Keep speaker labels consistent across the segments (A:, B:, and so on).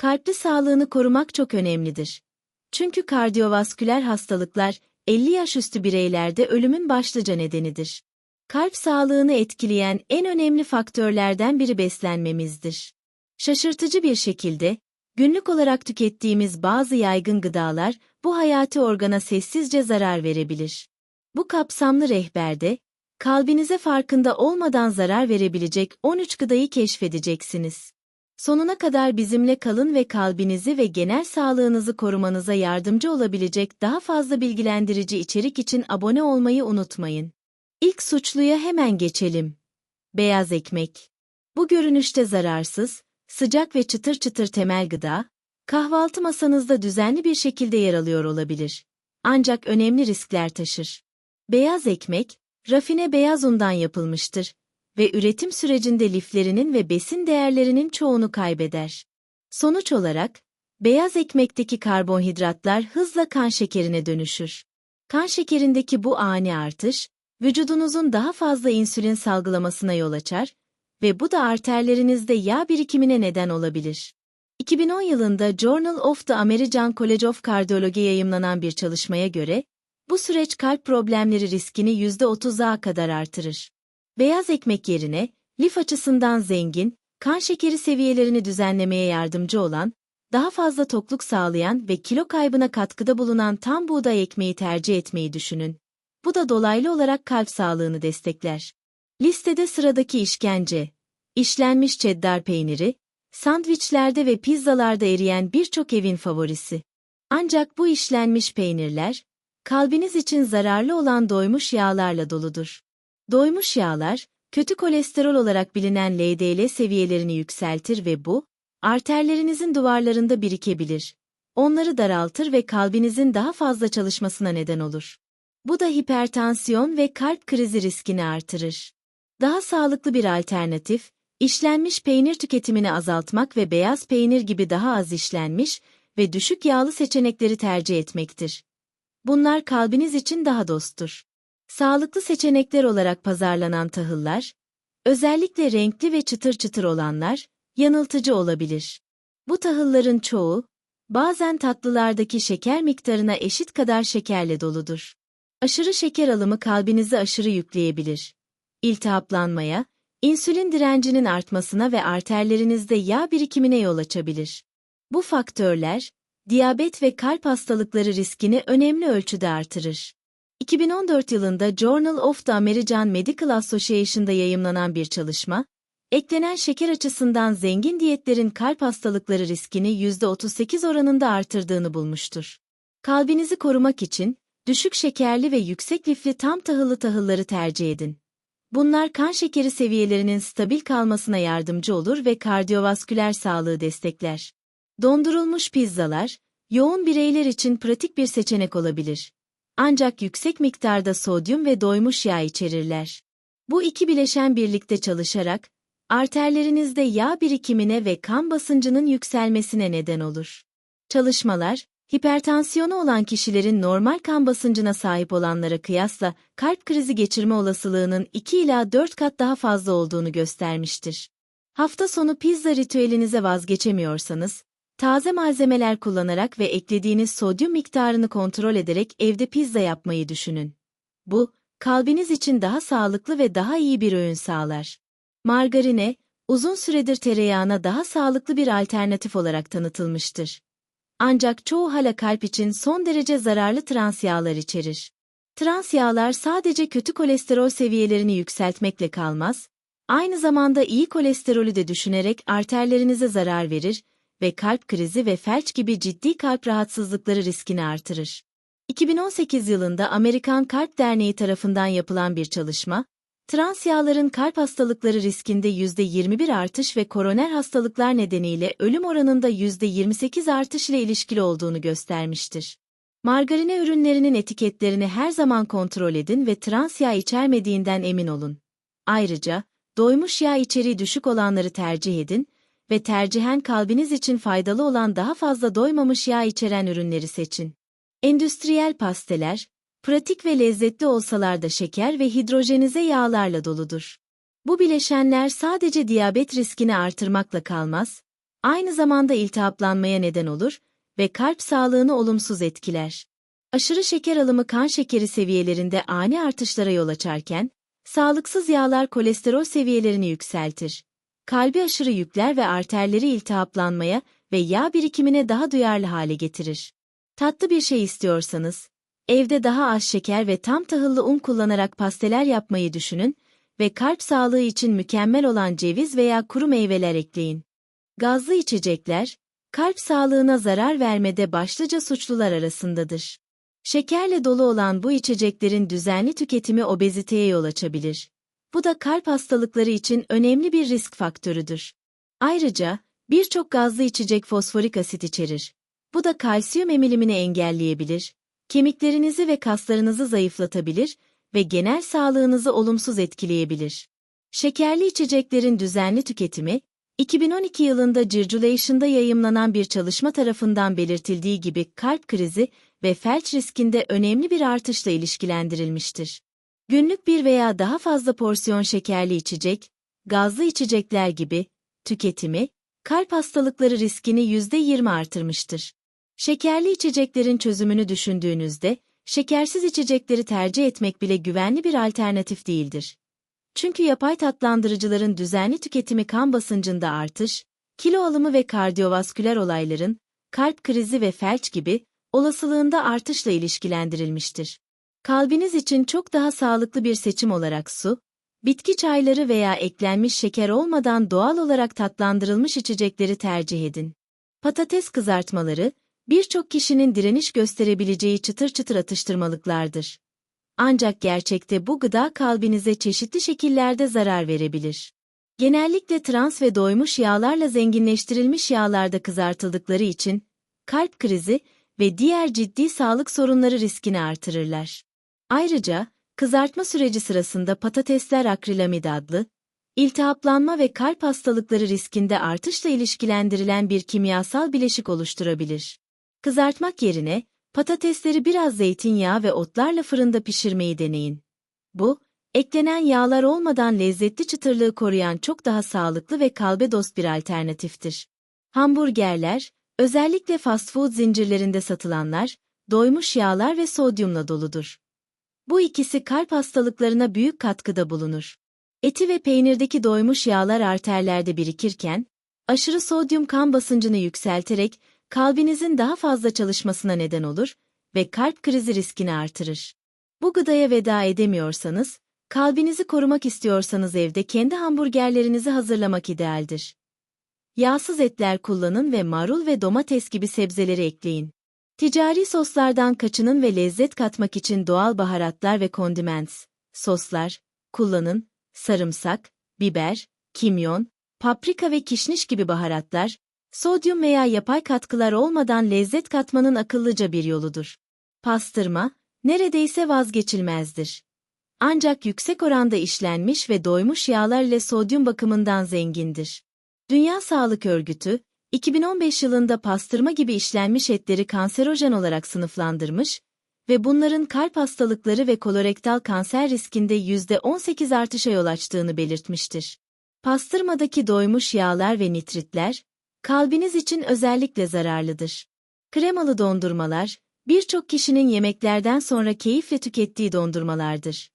A: Kalpli sağlığını korumak çok önemlidir. Çünkü kardiyovasküler hastalıklar 50 yaş üstü bireylerde ölümün başlıca nedenidir. Kalp sağlığını etkileyen en önemli faktörlerden biri beslenmemizdir. Şaşırtıcı bir şekilde, günlük olarak tükettiğimiz bazı yaygın gıdalar bu hayati organa sessizce zarar verebilir. Bu kapsamlı rehberde, kalbinize farkında olmadan zarar verebilecek 13 gıdayı keşfedeceksiniz. Sonuna kadar bizimle kalın ve kalbinizi ve genel sağlığınızı korumanıza yardımcı olabilecek daha fazla bilgilendirici içerik için abone olmayı unutmayın. İlk suçluya hemen geçelim. Beyaz ekmek. Bu görünüşte zararsız, sıcak ve çıtır çıtır temel gıda, kahvaltı masanızda düzenli bir şekilde yer alıyor olabilir. Ancak önemli riskler taşır. Beyaz ekmek, rafine beyaz undan yapılmıştır ve üretim sürecinde liflerinin ve besin değerlerinin çoğunu kaybeder. Sonuç olarak, beyaz ekmekteki karbonhidratlar hızla kan şekerine dönüşür. Kan şekerindeki bu ani artış, vücudunuzun daha fazla insülin salgılamasına yol açar ve bu da arterlerinizde yağ birikimine neden olabilir. 2010 yılında Journal of the American College of Cardiology yayımlanan bir çalışmaya göre, bu süreç kalp problemleri riskini %30'a kadar artırır. Beyaz ekmek yerine, lif açısından zengin, kan şekeri seviyelerini düzenlemeye yardımcı olan, daha fazla tokluk sağlayan ve kilo kaybına katkıda bulunan tam buğday ekmeği tercih etmeyi düşünün. Bu da dolaylı olarak kalp sağlığını destekler. Listede sıradaki işkence, işlenmiş cheddar peyniri, sandviçlerde ve pizzalarda eriyen birçok evin favorisi. Ancak bu işlenmiş peynirler, kalbiniz için zararlı olan doymuş yağlarla doludur. Doymuş yağlar, kötü kolesterol olarak bilinen LDL seviyelerini yükseltir ve bu, arterlerinizin duvarlarında birikebilir. Onları daraltır ve kalbinizin daha fazla çalışmasına neden olur. Bu da hipertansiyon ve kalp krizi riskini artırır. Daha sağlıklı bir alternatif, işlenmiş peynir tüketimini azaltmak ve beyaz peynir gibi daha az işlenmiş ve düşük yağlı seçenekleri tercih etmektir. Bunlar kalbiniz için daha dosttur. Sağlıklı seçenekler olarak pazarlanan tahıllar, özellikle renkli ve çıtır çıtır olanlar, yanıltıcı olabilir. Bu tahılların çoğu, bazen tatlılardaki şeker miktarına eşit kadar şekerle doludur. Aşırı şeker alımı kalbinizi aşırı yükleyebilir. İltihaplanmaya, insülin direncinin artmasına ve arterlerinizde yağ birikimine yol açabilir. Bu faktörler, diyabet ve kalp hastalıkları riskini önemli ölçüde artırır. 2014 yılında Journal of the American Medical Association'da yayımlanan bir çalışma, eklenen şeker açısından zengin diyetlerin kalp hastalıkları riskini %38 oranında artırdığını bulmuştur. Kalbinizi korumak için, düşük şekerli ve yüksek lifli tam tahıllı tahılları tercih edin. Bunlar kan şekeri seviyelerinin stabil kalmasına yardımcı olur ve kardiyovasküler sağlığı destekler. Dondurulmuş pizzalar, yoğun bireyler için pratik bir seçenek olabilir. Ancak yüksek miktarda sodyum ve doymuş yağ içerirler. Bu iki bileşen birlikte çalışarak, arterlerinizde yağ birikimine ve kan basıncının yükselmesine neden olur. Çalışmalar, hipertansiyonu olan kişilerin normal kan basıncına sahip olanlara kıyasla kalp krizi geçirme olasılığının 2 ila 4 kat daha fazla olduğunu göstermiştir. Hafta sonu pizza ritüelinize vazgeçemiyorsanız, Taze malzemeler kullanarak ve eklediğiniz sodyum miktarını kontrol ederek evde pizza yapmayı düşünün. Bu, kalbiniz için daha sağlıklı ve daha iyi bir öğün sağlar. Margarine, uzun süredir tereyağına daha sağlıklı bir alternatif olarak tanıtılmıştır. Ancak çoğu hala kalp için son derece zararlı trans yağlar içerir. Trans yağlar sadece kötü kolesterol seviyelerini yükseltmekle kalmaz, aynı zamanda iyi kolesterolü de düşünerek arterlerinize zarar verir ve kalp krizi ve felç gibi ciddi kalp rahatsızlıkları riskini artırır. 2018 yılında Amerikan Kalp Derneği tarafından yapılan bir çalışma, trans yağların kalp hastalıkları riskinde %21 artış ve koroner hastalıklar nedeniyle ölüm oranında %28 artış ile ilişkili olduğunu göstermiştir. Margarine ürünlerinin etiketlerini her zaman kontrol edin ve trans yağ içermediğinden emin olun. Ayrıca, doymuş yağ içeriği düşük olanları tercih edin ve tercihen kalbiniz için faydalı olan daha fazla doymamış yağ içeren ürünleri seçin. Endüstriyel pasteler, pratik ve lezzetli olsalar da şeker ve hidrojenize yağlarla doludur. Bu bileşenler sadece diyabet riskini artırmakla kalmaz, Aynı zamanda iltihaplanmaya neden olur ve kalp sağlığını olumsuz etkiler. Aşırı şeker alımı kan şekeri seviyelerinde ani artışlara yol açarken, sağlıksız yağlar kolesterol seviyelerini yükseltir. Kalbi aşırı yükler ve arterleri iltihaplanmaya ve yağ birikimine daha duyarlı hale getirir. Tatlı bir şey istiyorsanız, evde daha az şeker ve tam tahıllı un kullanarak pasteler yapmayı düşünün ve kalp sağlığı için mükemmel olan ceviz veya kuru meyveler ekleyin. Gazlı içecekler, kalp sağlığına zarar vermede başlıca suçlular arasındadır. Şekerle dolu olan bu içeceklerin düzenli tüketimi obeziteye yol açabilir. Bu da kalp hastalıkları için önemli bir risk faktörüdür. Ayrıca, birçok gazlı içecek fosforik asit içerir. Bu da kalsiyum emilimini engelleyebilir, kemiklerinizi ve kaslarınızı zayıflatabilir ve genel sağlığınızı olumsuz etkileyebilir. Şekerli içeceklerin düzenli tüketimi, 2012 yılında Circulation'da yayımlanan bir çalışma tarafından belirtildiği gibi kalp krizi ve felç riskinde önemli bir artışla ilişkilendirilmiştir. Günlük bir veya daha fazla porsiyon şekerli içecek, gazlı içecekler gibi, tüketimi, kalp hastalıkları riskini %20 artırmıştır. Şekerli içeceklerin çözümünü düşündüğünüzde, şekersiz içecekleri tercih etmek bile güvenli bir alternatif değildir. Çünkü yapay tatlandırıcıların düzenli tüketimi kan basıncında artış, kilo alımı ve kardiyovasküler olayların, kalp krizi ve felç gibi, olasılığında artışla ilişkilendirilmiştir. Kalbiniz için çok daha sağlıklı bir seçim olarak su, bitki çayları veya eklenmiş şeker olmadan doğal olarak tatlandırılmış içecekleri tercih edin. Patates kızartmaları, birçok kişinin direniş gösterebileceği çıtır çıtır atıştırmalıklardır. Ancak gerçekte bu gıda kalbinize çeşitli şekillerde zarar verebilir. Genellikle trans ve doymuş yağlarla zenginleştirilmiş yağlarda kızartıldıkları için, kalp krizi ve diğer ciddi sağlık sorunları riskini artırırlar. Ayrıca, kızartma süreci sırasında patatesler akrilamid adlı, iltihaplanma ve kalp hastalıkları riskinde artışla ilişkilendirilen bir kimyasal bileşik oluşturabilir. Kızartmak yerine, patatesleri biraz zeytinyağı ve otlarla fırında pişirmeyi deneyin. Bu, eklenen yağlar olmadan lezzetli çıtırlığı koruyan çok daha sağlıklı ve kalbe dost bir alternatiftir. Hamburgerler, özellikle fast food zincirlerinde satılanlar, doymuş yağlar ve sodyumla doludur. Bu ikisi kalp hastalıklarına büyük katkıda bulunur. Eti ve peynirdeki doymuş yağlar arterlerde birikirken, aşırı sodyum kan basıncını yükselterek kalbinizin daha fazla çalışmasına neden olur ve kalp krizi riskini artırır. Bu gıdaya veda edemiyorsanız, kalbinizi korumak istiyorsanız evde kendi hamburgerlerinizi hazırlamak idealdir. Yağsız etler kullanın ve marul ve domates gibi sebzeleri ekleyin. Ticari soslardan kaçının ve lezzet katmak için doğal baharatlar ve condiments, soslar, kullanın, sarımsak, biber, kimyon, paprika ve kişniş gibi baharatlar, sodyum veya yapay katkılar olmadan lezzet katmanın akıllıca bir yoludur. Pastırma, neredeyse vazgeçilmezdir. Ancak yüksek oranda işlenmiş ve doymuş yağlar ile sodyum bakımından zengindir. Dünya Sağlık Örgütü, 2015 yılında pastırma gibi işlenmiş etleri kanserojen olarak sınıflandırmış ve bunların kalp hastalıkları ve kolorektal kanser riskinde %18 artışa yol açtığını belirtmiştir. Pastırmadaki doymuş yağlar ve nitritler, kalbiniz için özellikle zararlıdır. Kremalı dondurmalar, birçok kişinin yemeklerden sonra keyifle tükettiği dondurmalardır.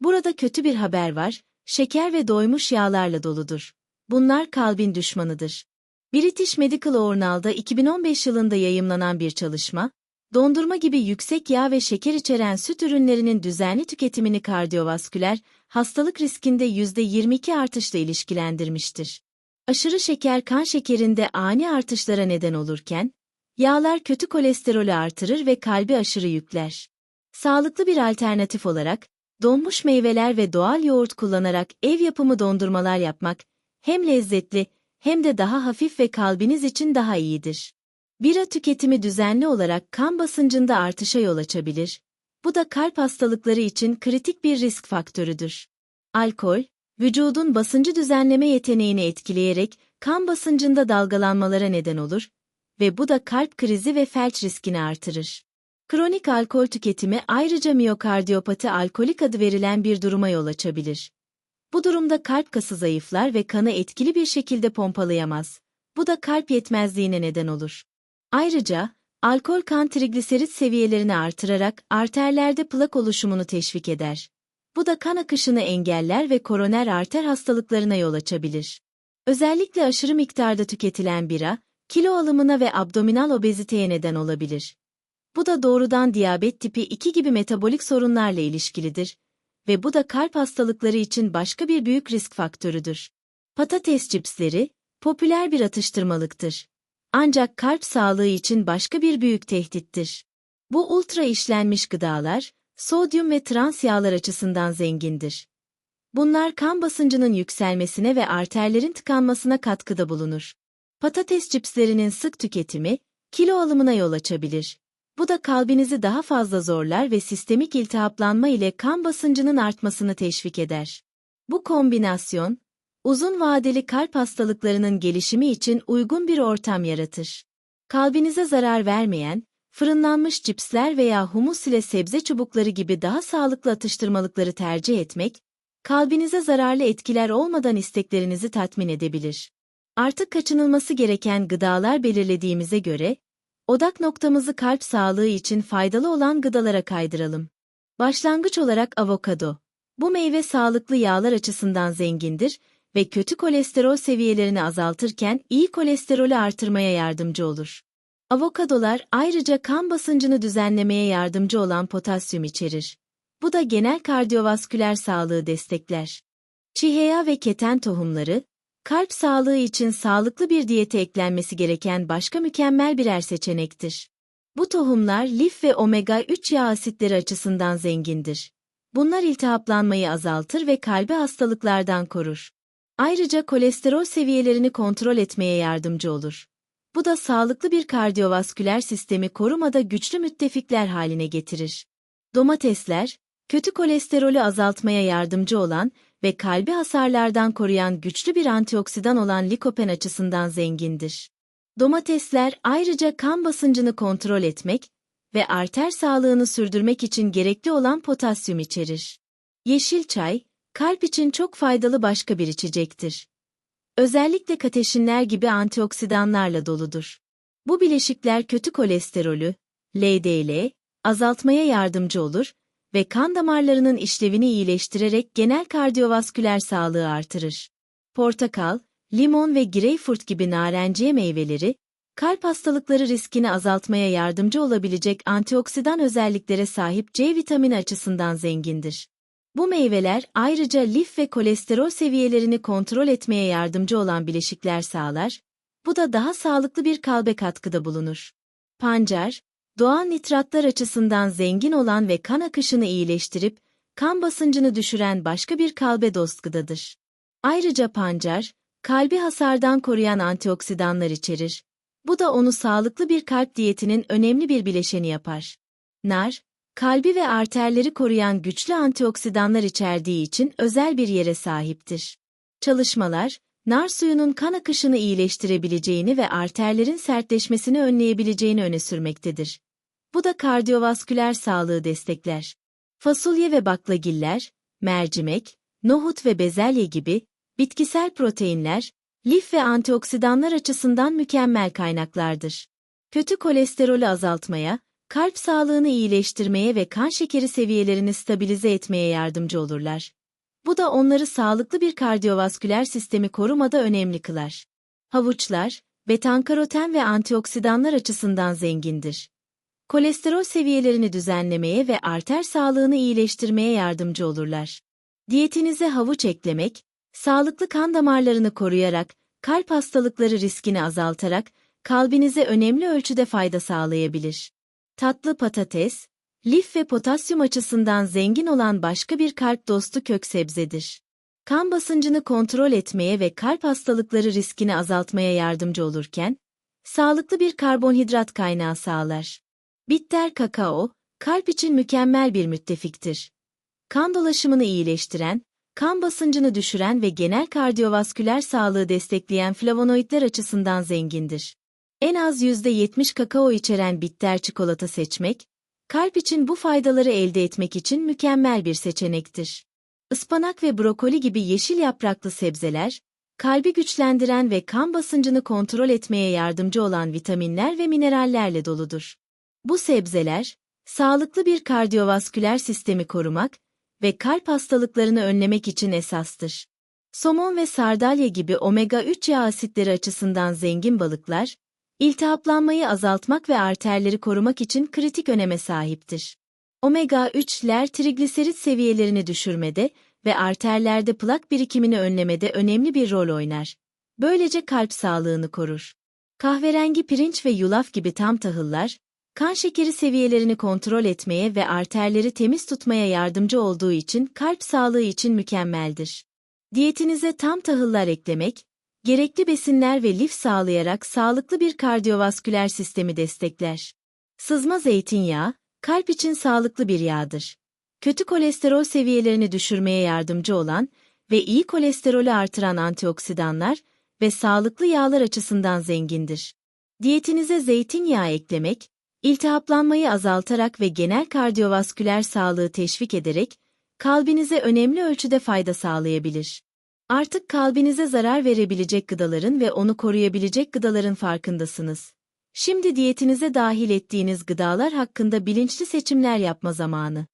A: Burada kötü bir haber var, şeker ve doymuş yağlarla doludur. Bunlar kalbin düşmanıdır. British Medical Journal'da 2015 yılında yayımlanan bir çalışma, dondurma gibi yüksek yağ ve şeker içeren süt ürünlerinin düzenli tüketimini kardiyovasküler, hastalık riskinde %22 artışla ilişkilendirmiştir. Aşırı şeker kan şekerinde ani artışlara neden olurken, yağlar kötü kolesterolü artırır ve kalbi aşırı yükler. Sağlıklı bir alternatif olarak, donmuş meyveler ve doğal yoğurt kullanarak ev yapımı dondurmalar yapmak, hem lezzetli hem de daha hafif ve kalbiniz için daha iyidir. Bira tüketimi düzenli olarak kan basıncında artışa yol açabilir. Bu da kalp hastalıkları için kritik bir risk faktörüdür. Alkol, vücudun basıncı düzenleme yeteneğini etkileyerek kan basıncında dalgalanmalara neden olur ve bu da kalp krizi ve felç riskini artırır. Kronik alkol tüketimi ayrıca miyokardiyopati alkolik adı verilen bir duruma yol açabilir. Bu durumda kalp kası zayıflar ve kanı etkili bir şekilde pompalayamaz. Bu da kalp yetmezliğine neden olur. Ayrıca, alkol kan trigliserit seviyelerini artırarak arterlerde plak oluşumunu teşvik eder. Bu da kan akışını engeller ve koroner arter hastalıklarına yol açabilir. Özellikle aşırı miktarda tüketilen bira, kilo alımına ve abdominal obeziteye neden olabilir. Bu da doğrudan diyabet tipi 2 gibi metabolik sorunlarla ilişkilidir ve bu da kalp hastalıkları için başka bir büyük risk faktörüdür. Patates cipsleri, popüler bir atıştırmalıktır. Ancak kalp sağlığı için başka bir büyük tehdittir. Bu ultra işlenmiş gıdalar, sodyum ve trans yağlar açısından zengindir. Bunlar kan basıncının yükselmesine ve arterlerin tıkanmasına katkıda bulunur. Patates cipslerinin sık tüketimi, kilo alımına yol açabilir. Bu da kalbinizi daha fazla zorlar ve sistemik iltihaplanma ile kan basıncının artmasını teşvik eder. Bu kombinasyon, uzun vadeli kalp hastalıklarının gelişimi için uygun bir ortam yaratır. Kalbinize zarar vermeyen, fırınlanmış cipsler veya humus ile sebze çubukları gibi daha sağlıklı atıştırmalıkları tercih etmek, kalbinize zararlı etkiler olmadan isteklerinizi tatmin edebilir. Artık kaçınılması gereken gıdalar belirlediğimize göre, odak noktamızı kalp sağlığı için faydalı olan gıdalara kaydıralım. Başlangıç olarak avokado. Bu meyve sağlıklı yağlar açısından zengindir ve kötü kolesterol seviyelerini azaltırken iyi kolesterolü artırmaya yardımcı olur. Avokadolar ayrıca kan basıncını düzenlemeye yardımcı olan potasyum içerir. Bu da genel kardiyovasküler sağlığı destekler. Çiheya ve keten tohumları, kalp sağlığı için sağlıklı bir diyete eklenmesi gereken başka mükemmel birer seçenektir. Bu tohumlar lif ve omega-3 yağ asitleri açısından zengindir. Bunlar iltihaplanmayı azaltır ve kalbi hastalıklardan korur. Ayrıca kolesterol seviyelerini kontrol etmeye yardımcı olur. Bu da sağlıklı bir kardiyovasküler sistemi korumada güçlü müttefikler haline getirir. Domatesler, kötü kolesterolü azaltmaya yardımcı olan ve kalbi hasarlardan koruyan güçlü bir antioksidan olan likopen açısından zengindir. Domatesler ayrıca kan basıncını kontrol etmek ve arter sağlığını sürdürmek için gerekli olan potasyum içerir. Yeşil çay, kalp için çok faydalı başka bir içecektir. Özellikle kateşinler gibi antioksidanlarla doludur. Bu bileşikler kötü kolesterolü, LDL, azaltmaya yardımcı olur ve kan damarlarının işlevini iyileştirerek genel kardiyovasküler sağlığı artırır. Portakal, limon ve greyfurt gibi narenciye meyveleri, kalp hastalıkları riskini azaltmaya yardımcı olabilecek antioksidan özelliklere sahip C vitamini açısından zengindir. Bu meyveler ayrıca lif ve kolesterol seviyelerini kontrol etmeye yardımcı olan bileşikler sağlar, bu da daha sağlıklı bir kalbe katkıda bulunur. Pancar, doğal nitratlar açısından zengin olan ve kan akışını iyileştirip, kan basıncını düşüren başka bir kalbe dost gıdadır. Ayrıca pancar, kalbi hasardan koruyan antioksidanlar içerir. Bu da onu sağlıklı bir kalp diyetinin önemli bir bileşeni yapar. Nar, kalbi ve arterleri koruyan güçlü antioksidanlar içerdiği için özel bir yere sahiptir. Çalışmalar, nar suyunun kan akışını iyileştirebileceğini ve arterlerin sertleşmesini önleyebileceğini öne sürmektedir. Bu da kardiyovasküler sağlığı destekler. Fasulye ve baklagiller, mercimek, nohut ve bezelye gibi bitkisel proteinler, lif ve antioksidanlar açısından mükemmel kaynaklardır. Kötü kolesterolü azaltmaya, kalp sağlığını iyileştirmeye ve kan şekeri seviyelerini stabilize etmeye yardımcı olurlar. Bu da onları sağlıklı bir kardiyovasküler sistemi korumada önemli kılar. Havuçlar, betankaroten ve antioksidanlar açısından zengindir. Kolesterol seviyelerini düzenlemeye ve arter sağlığını iyileştirmeye yardımcı olurlar. Diyetinize havuç eklemek, sağlıklı kan damarlarını koruyarak, kalp hastalıkları riskini azaltarak, kalbinize önemli ölçüde fayda sağlayabilir. Tatlı patates, lif ve potasyum açısından zengin olan başka bir kalp dostu kök sebzedir. Kan basıncını kontrol etmeye ve kalp hastalıkları riskini azaltmaya yardımcı olurken, sağlıklı bir karbonhidrat kaynağı sağlar. Bitter kakao, kalp için mükemmel bir müttefiktir. Kan dolaşımını iyileştiren, kan basıncını düşüren ve genel kardiyovasküler sağlığı destekleyen flavonoidler açısından zengindir. En az %70 kakao içeren bitter çikolata seçmek, kalp için bu faydaları elde etmek için mükemmel bir seçenektir. Ispanak ve brokoli gibi yeşil yapraklı sebzeler, kalbi güçlendiren ve kan basıncını kontrol etmeye yardımcı olan vitaminler ve minerallerle doludur. Bu sebzeler, sağlıklı bir kardiyovasküler sistemi korumak ve kalp hastalıklarını önlemek için esastır. Somon ve sardalya gibi omega-3 yağ asitleri açısından zengin balıklar, iltihaplanmayı azaltmak ve arterleri korumak için kritik öneme sahiptir. Omega-3'ler trigliserit seviyelerini düşürmede ve arterlerde plak birikimini önlemede önemli bir rol oynar. Böylece kalp sağlığını korur. Kahverengi pirinç ve yulaf gibi tam tahıllar, kan şekeri seviyelerini kontrol etmeye ve arterleri temiz tutmaya yardımcı olduğu için kalp sağlığı için mükemmeldir. Diyetinize tam tahıllar eklemek, gerekli besinler ve lif sağlayarak sağlıklı bir kardiyovasküler sistemi destekler. Sızma zeytinyağı, kalp için sağlıklı bir yağdır. Kötü kolesterol seviyelerini düşürmeye yardımcı olan ve iyi kolesterolü artıran antioksidanlar ve sağlıklı yağlar açısından zengindir. Diyetinize zeytinyağı eklemek, iltihaplanmayı azaltarak ve genel kardiyovasküler sağlığı teşvik ederek, kalbinize önemli ölçüde fayda sağlayabilir. Artık kalbinize zarar verebilecek gıdaların ve onu koruyabilecek gıdaların farkındasınız. Şimdi diyetinize dahil ettiğiniz gıdalar hakkında bilinçli seçimler yapma zamanı.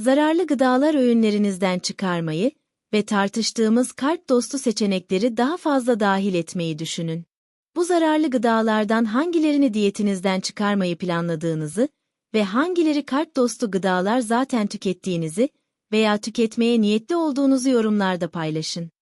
A: Zararlı gıdalar öğünlerinizden çıkarmayı ve tartıştığımız kalp dostu seçenekleri daha fazla dahil etmeyi düşünün. Bu zararlı gıdalardan hangilerini diyetinizden çıkarmayı planladığınızı ve hangileri kalp dostu gıdalar zaten tükettiğinizi veya tüketmeye niyetli olduğunuzu yorumlarda paylaşın.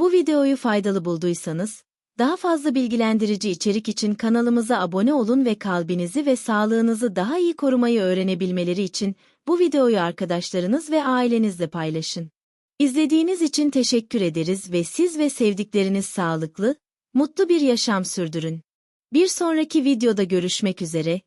A: Bu videoyu faydalı bulduysanız, daha fazla bilgilendirici içerik için kanalımıza abone olun ve kalbinizi ve sağlığınızı daha iyi korumayı öğrenebilmeleri için bu videoyu arkadaşlarınız ve ailenizle paylaşın. İzlediğiniz için teşekkür ederiz ve siz ve sevdikleriniz sağlıklı, mutlu bir yaşam sürdürün. Bir sonraki videoda görüşmek üzere,